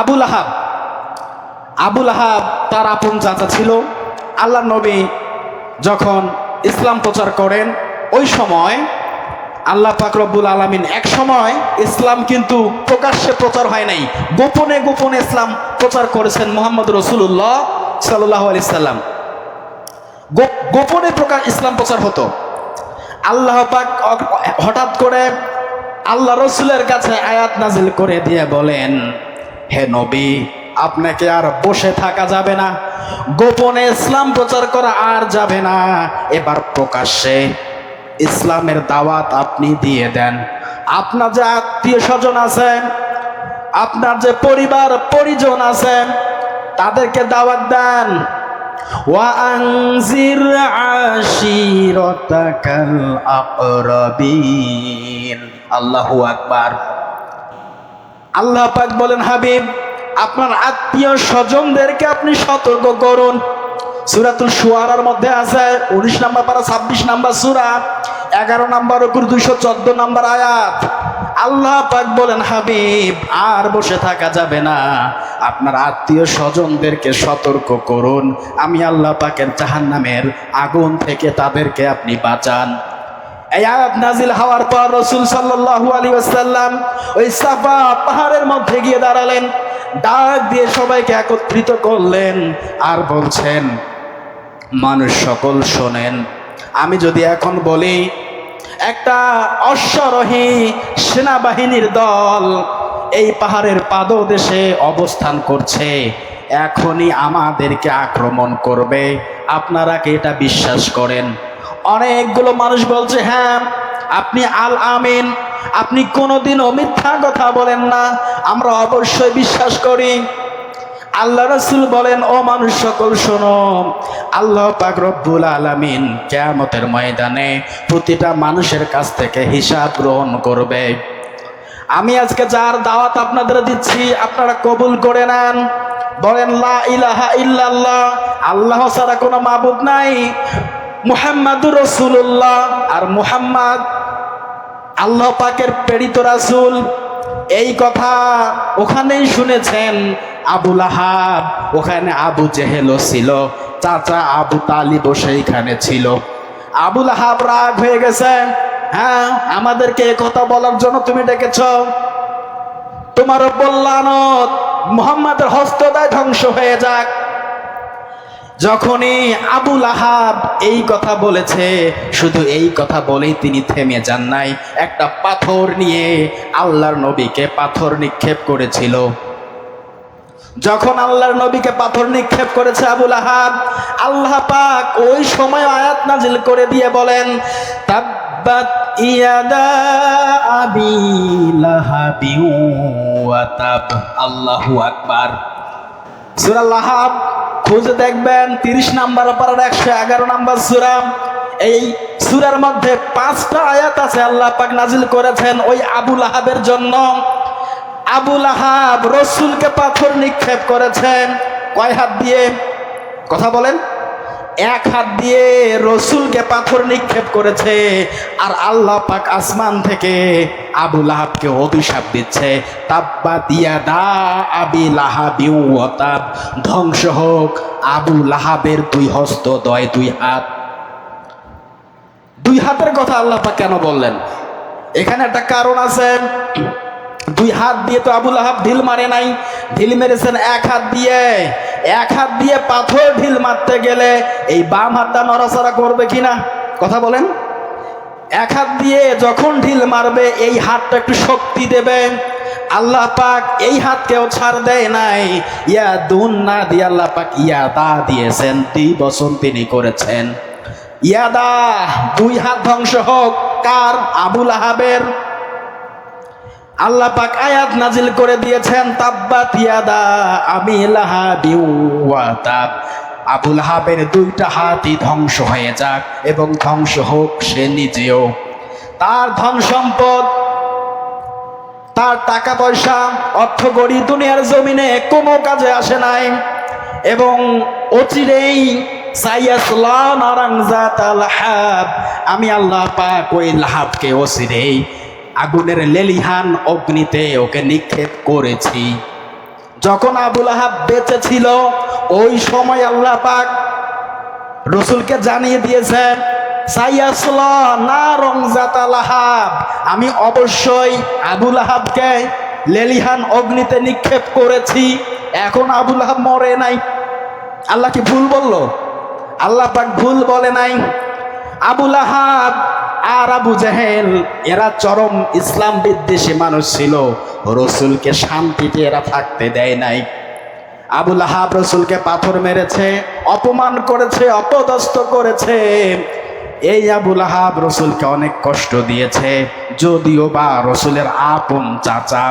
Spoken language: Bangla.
আবুল আহাব। আবুল আহাব তার আপন চাচা ছিল। আল্লাহ নবী যখন ইসলাম প্রচার করেন, ওই সময় আল্লাহ পাক রব্বুল আলমিন এক সময় ইসলাম কিন্তু প্রকাশ্যে প্রচার হয় নাই। গোপনে গোপনে ইসলাম প্রচার করেছেন মোহাম্মদ রসুল্লাহ সাল্লাহ আলি সাল্লাম। গোপনে প্রকাশ ইসলাম প্রচার হতো। আল্লাহ পাক হঠাৎ করে আল্লাহ রসুলের কাছে আয়াত নাজিল করে দিয়ে বলেন হে নবী আপনাকে আর বসে থাকা যাবে না গোপনে ইসলাম প্রচার করা আর যাবে না এবার প্রকাশ্যে ইসলামের দাওয়াত আপনি দিয়ে দেন আপনার যে আত্মীয় স্বজন আছেন আপনার যে পরিবার পরিজন আছেন তাদেরকে দাওয়াত দেন وأنذر عشيرتك الأقربين আল্লাহু আকবার আল্লাহ পাক বলেন, হাবিব, আপনার আত্মীয় স্বজনদেরকে আপনি সতর্ক করুন। সুরাতুল শুয়ারার মধ্যে আছে উনিশ নাম্বার পারা, ছাব্বিশ নাম্বার সুরা, এগারো নাম্বার ওকুর দুইশো চোদ্দ নাম্বার আয়াত। আল্লাহ পাক বলেন, হাবিব, আর বসে থাকা যাবে না। আপনার আত্মীয় স্বজনদেরকে সতর্ক করুন। আমি আল্লাহ পাকের জাহান্নামের আগুন থেকে তাদেরকে আপনি বাঁচান। এই আয়াত নাজিল হওয়ার পর রসুল সাল্লাল্লাহু আলাইহি ওয়াসাল্লাম ওই সাফা পাহাড়ের মধ্যে গিয়ে দাঁড়ালেন। ডাক দিয়ে সবাইকে একত্রিত করলেন আর বলছেন, মানুষ সকল শোনেন, আমি যদি এখন বলি, একটা অশ্বরোহী সেনাবাহিনীর দল এই পাহাড়ের পাদদেশে অবস্থান করছে, এখনই আমাদেরকে আক্রমণ করবে। আপনারা কি এটা বিশ্বাস করেন? অনেকগুলো মানুষ বলছে হ্যাঁ আপনি আল আমিন আপনি কোনোদিনও মিথ্যা কথা বলেন না। আমরা অবশ্যই বিশ্বাস করি। আল্লাহ রসুল বলেন, ও মানুষ সকল, শোনো, আল্লাহ পাক রব্বুল আলামিন কেয়ামতের ময়দানে প্রতিটা মানুষের কাছ থেকে হিসাব গ্রহণ করবে। আমি আজকে যার দাওয়াত আপনাদের দিচ্ছি, আপনারা কবুল করে নেন। বলেন, লা ইলাহা ইল্লাল্লাহ, আল্লাহ ছাড়া কোনো মাবুদ নাই। মুহাম্মাদুর রসুল্লাহ আর মুহাম্মাদ আল্লাহ পাকের প্রেরিত রাসূল, এই কথা ওখানেই শুনেছেন। আবুল আহাব ওখানে আবু জেহেলও ছিল, চাচা আবু তালিবও সেইখানে ছিল। আবুল আহাব রাগ হয়ে গেছে হ্যাঁ আমাদেরকে কথা বলার জন্য তুমি ডেকেছ। তোমার বললানত মোহাম্মদের হস্তদায় ধ্বংস হয়ে যাক। যখনই আবুল আহাব এই কথা বলেছে, শুধু এই কথা বলেই তিনি থেমে যান নাই। একটা পাথর নিয়ে আল্লাহর নবীকে পাথর নিক্ষেপ করেছিল। যখন আল্লাহর নবীকে পাথর নিক্ষেপ করেছে আবুল আহাব আল্লাহ পাক ওই সময় আয়াত নাজিল করে দিয়ে বলেন, তাব্বাত ইয়াদা আল্লাহু আকবার। সুরা লাহাব খুঁজে দেখবেন তিরিশ নাম্বার পারার একশো এগারো নাম্বার সুরা। এই সুরার মধ্যে পাঁচটা আয়াত আছে আল্লাহ পাক নাজিল করেছেন ওই আবুল আহাবের জন্য। আবুল আহাব রসুলকে পাথর নিক্ষেপ করেছেন। কয় হাত দিয়ে? কথা বলেন। এক হাত দিয়ে রসুলকে পাথর নিক্ষেপ করেছে আর আল্লাহ পাক আসমান থেকে আবু লাহাবকে অভিশাপ দিচ্ছে। তাব্বা দিয়া দা আবি লাহাবি ওয়াতাব ধ্বংস হোক, আবু লাহাবের দুই হস্ত দয় দুই হাত। দুই হাতের কথা আল্লাহ পাক কেন বললেন? এখানে একটা কারণ আছে। দুই হাত দিয়ে তো আবুল আহাব ঢিল মারে নাই। ঢিল মেরেছেন এক হাত দিয়ে। এক হাত দিয়ে পাথর ঢিল মারতে গেলে এই বাম হাতটা নড়াচড়া করবে কিনা? কথা বলেন। এক হাত দিয়ে যখন ঢিল মারবে, এই হাতটা একটু শক্তি দেবে আল্লাহ পাক এই হাতকেও ছাড় দেয় নাই। ইয়া দুন না দিয়ে আল্লাহ পাক ইয়াদা দিয়েছেন। দুই বছর তিনি করেছেন। ইয়াদা দুই হাত ধ্বংস হোক। কার? আবুল আহাবের। আল্লাহ পাক আয়াত নাজিল করে দিয়েছেন, তাব্বাত ইয়াদা আমি লাহাবি ওয়া তাব। আবুল হাবের দুইটা হাতই ধ্বংস হয়ে যাক এবং ধ্বংস হোক সে নিজেও। তার ধন সম্পদ, তার টাকা পয়সা, অর্থ গড়ি দুনিয়ার জমিনে কোনো কাজে আসে নাই এবং অচিরেই আমি আল্লাহ পাক ওই লাহাবকে অচিরেই আগুনের লেলিহান অগ্নিতে ওকে নিক্ষেপ করেছি। যখন আবুল আহাব বেঁচে ছিল, ওই সময় আল্লাহ পাক রসুলকে জানিয়ে দিয়েছেন আমি অবশ্যই আবুল আহাবকে লেলিহান অগ্নিতে নিক্ষেপ করেছি। এখন আবুল আহাব মরে নাই। আল্লাহ কি ভুল বলল? আল্লাহ পাক ভুল বলে নাই। আবুল আহাব আর আবু জাহেল, এরা চরম ইসলাম বিদ্বেষী মানুষ ছিল। রসুলকে শান্তিতে এরা থাকতে দেয় নাই। আবুল আহাব রসুলকে পাথর মেরেছে, অপমান করেছে, অপদস্থ করেছে। এই আবুল আহাব রসুলকে অনেক কষ্ট দিয়েছে, যদিও বা রসুলের আপন চাচা